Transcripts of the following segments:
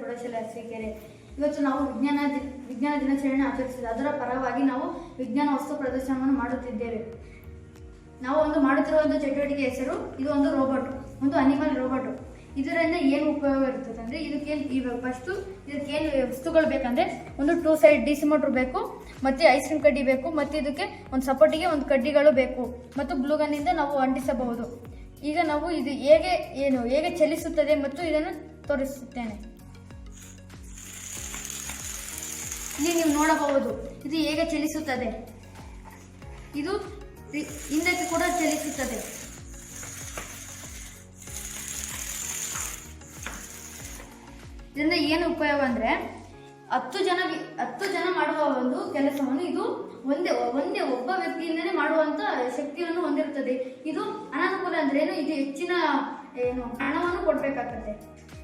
ಪ್ರೌಢಶಾಲೆ ಅರಸೀಕೆರೆ ಇವತ್ತು ನಾವು ವಿಜ್ಞಾನ ವಿಜ್ಞಾನ ದಿನಾಚರಣೆ ಆಚರಿಸಿದೆ ಅದರ ಪರವಾಗಿ ನಾವು ವಿಜ್ಞಾನ ವಸ್ತು ಪ್ರದರ್ಶನವನ್ನು ಮಾಡುತ್ತಿದ್ದೇವೆ. ನಾವು ಒಂದು ಮಾಡುತ್ತಿರುವ ಒಂದು ಚಟುವಟಿಕೆ ಹೆಸರು, ಇದು ಒಂದು ರೋಬೋಟ್, ಒಂದು ಅನಿಮಲ್ ರೋಬೋಟ್. ಇದರಿಂದ ಏನು ಉಪಯೋಗ ಇರ್ತದೆ ಅಂದರೆ ಇದಕ್ಕೇನು ಇವಾಗ ಫಸ್ಟು ಏನು ವಸ್ತುಗಳು ಬೇಕಂದ್ರೆ ಒಂದು two side D C motor ಬೇಕು, ಮತ್ತು ಐಸ್ ಕ್ರೀಮ್ ಕಡ್ಡಿ ಬೇಕು, ಮತ್ತು ಇದಕ್ಕೆ ಒಂದು ಸಪೋರ್ಟಿಗೆ ಒಂದು ಕಡ್ಡಿಗಳು ಬೇಕು. ಮತ್ತು ಬ್ಲೂಗನ್ನಿಂದ ನಾವು ಅಂಟಿಸಬಹುದು. ಈಗ ನಾವು ಇದು ಹೇಗೆ ಏನು ಹೇಗೆ ಚಲಿಸುತ್ತದೆ ಮತ್ತು ಇದನ್ನು ತೋರಿಸುತ್ತೇನೆ. ಇಲ್ಲಿ ನೀವು ನೋಡಬಹುದು, ಇದು ಹೇಗೆ ಚಲಿಸುತ್ತದೆ. ಇದು ಹಿಂದಕ್ಕೆ ಕೂಡ ಚಲಿಸುತ್ತದೆ. ಇದರಿಂದ ಏನು ಉಪಯೋಗ ಅಂದರೆ, ಹತ್ತು ಜನ ಹತ್ತು ಜನ ಮಾಡುವ ಒಂದು ಕೆಲಸವನ್ನು ಇದು ಒಂದೇ ಒಂದೇ ಒಬ್ಬ ವ್ಯಕ್ತಿಯಿಂದನೇ ಮಾಡುವಂತ ಶಕ್ತಿಯನ್ನು ಹೊಂದಿರುತ್ತದೆ. ಇದು ಅನಾನುಕೂಲ ಅಂದ್ರೆ ಏನು? ಇದು ಹೆಚ್ಚಿನ, ಏನು, ಹಣವನ್ನು ಕೊಡ್ಬೇಕಾಗ್ತದೆ.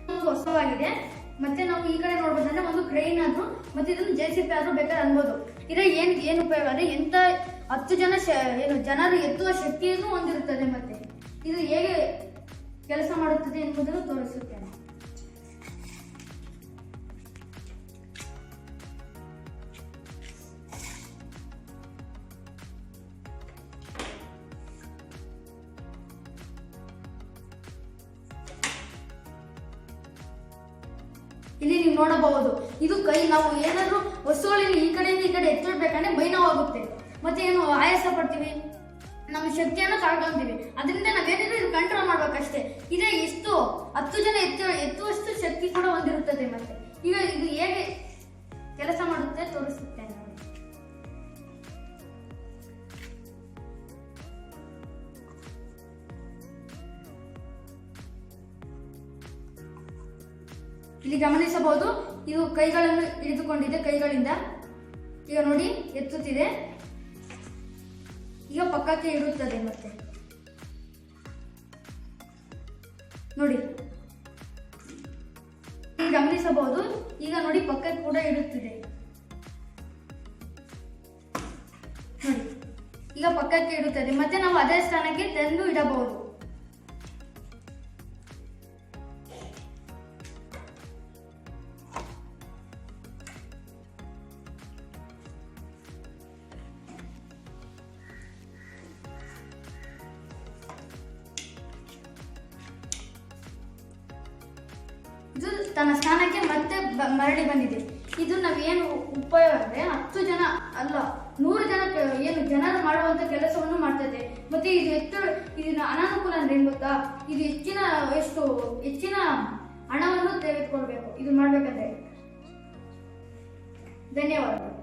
ಒಂದು ಹೊಸವಾಗಿದೆ. ಮತ್ತೆ ನಾವು ಈ ಕಡೆ ನೋಡ್ಬೋದಂದ್ರೆ ಒಂದು ಕ್ರೈನ್ ಆದ್ರೂ ಮತ್ತೆ ಇದನ್ನು ಜೆ ಸಿ ಪಿ ಆದ್ರೂ ಬೇಕಾದ್ರೆ ಅನ್ಬೋದು. ಇದ್ರ ಏನ್, ಏನು ಉಪಯೋಗ? ಅಂದ್ರೆ ಎಂತ ಹತ್ತು ಜನ ಏನು, ಜನರು ಎತ್ತುವ ಶಕ್ತಿಯನ್ನು ಹೊಂದಿರುತ್ತದೆ ಮತ್ತೆ. ಇದು ಹೇಗೆ ಕೆಲಸ ಮಾಡುತ್ತದೆ ಎಂಬುದನ್ನು ತೋರಿಸುತ್ತೇನೆ. ಇಲ್ಲಿ ನೀವು ನೋಡಬಹುದು. ಇದು ಕೈ, ನಾವು ಏನಾದ್ರೂ ವಸ್ತುಗಳನ್ನು ಈ ಕಡೆಯಿಂದ ಈ ಕಡೆ ಎತ್ತಿಡ್ಬೇಕಂದ್ರೆ ಬೈ ನೋವಾಗುತ್ತೆ ಮತ್ತೆ ಏನು, ಆಯಾಸ ಪಡ್ತೀವಿ? ನಮ್ಮ ಶಕ್ತಿಯನ್ನು ಕಳ್ಕೊಂತೀವಿ. ಅದರಿಂದ ನಾವೇನಿದ್ರು ಇದು ಕಂಟ್ರೋಲ್ ಮಾಡ್ಬೇಕಷ್ಟೇ. ಇದೇ ಎಷ್ಟು ಹತ್ತು ಜನ ಎತ್ತು ಎತ್ತುವಷ್ಟು ಶಕ್ತಿ ಕೂಡ ಹೊಂದಿರುತ್ತದೆ ಮತ್ತೆ. ಈಗ ಇದು ಹೇಗೆ ಇಲ್ಲಿ ಗಮನಿಸಬಹುದು ಇದು ಕೈಗಳನ್ನು ಹಿಡಿದುಕೊಂಡಿದೆ, ಕೈಗಳಿಂದ. ಈಗ ನೋಡಿ, ಎತ್ತುತ್ತಿದೆ. ಈಗ ಪಕ್ಕಕ್ಕೆ ಇಡುತ್ತದೆ ಮತ್ತೆ. ನೋಡಿ. ಗಮನಿಸಬಹುದು, ಈಗ ನೋಡಿ ಪಕ್ಕಕ್ಕೆ ಕೂಡ ಇಡುತ್ತಿದೆ ನೋಡಿ. ಈಗ ಪಕ್ಕಕ್ಕೆ ಇಡುತ್ತದೆ ಮತ್ತೆ ನಾವು ಅದೇ ಸ್ಥಾನಕ್ಕೆ ತಂದು ಇಡಬಹುದು. ತನ್ನ ಸ್ಥಾನಕ್ಕೆ ಮತ್ತೆ ಮರಳಿ ಬಂದಿದೆ. ಇದು ನಾವೇನು ಉಪಯೋಗ ಅಂದ್ರೆ ಹತ್ತು ಜನ ಅಲ್ಲ, ನೂರು ಜನ ಏನು ಜನರು ಮಾಡುವಂತ ಕೆಲಸವನ್ನು ಮಾಡ್ತದೆ ಮತ್ತೆ ಇದು ಹೆಚ್ಚು ಇದನ್ನ ಅನಾನುಕೂಲ ಅಂದ್ರೆ ಏನು ಗೊತ್ತಾ? ಇದು ಹೆಚ್ಚಿನ ಎಷ್ಟು ಹೆಚ್ಚಿನ ಹಣವನ್ನು ತೆಗೆದುಕೊಳ್ಬೇಕು. ಇದು ಮಾಡ್ಬೇಕಂದ್ರೆ ಧನ್ಯವಾದಗಳು.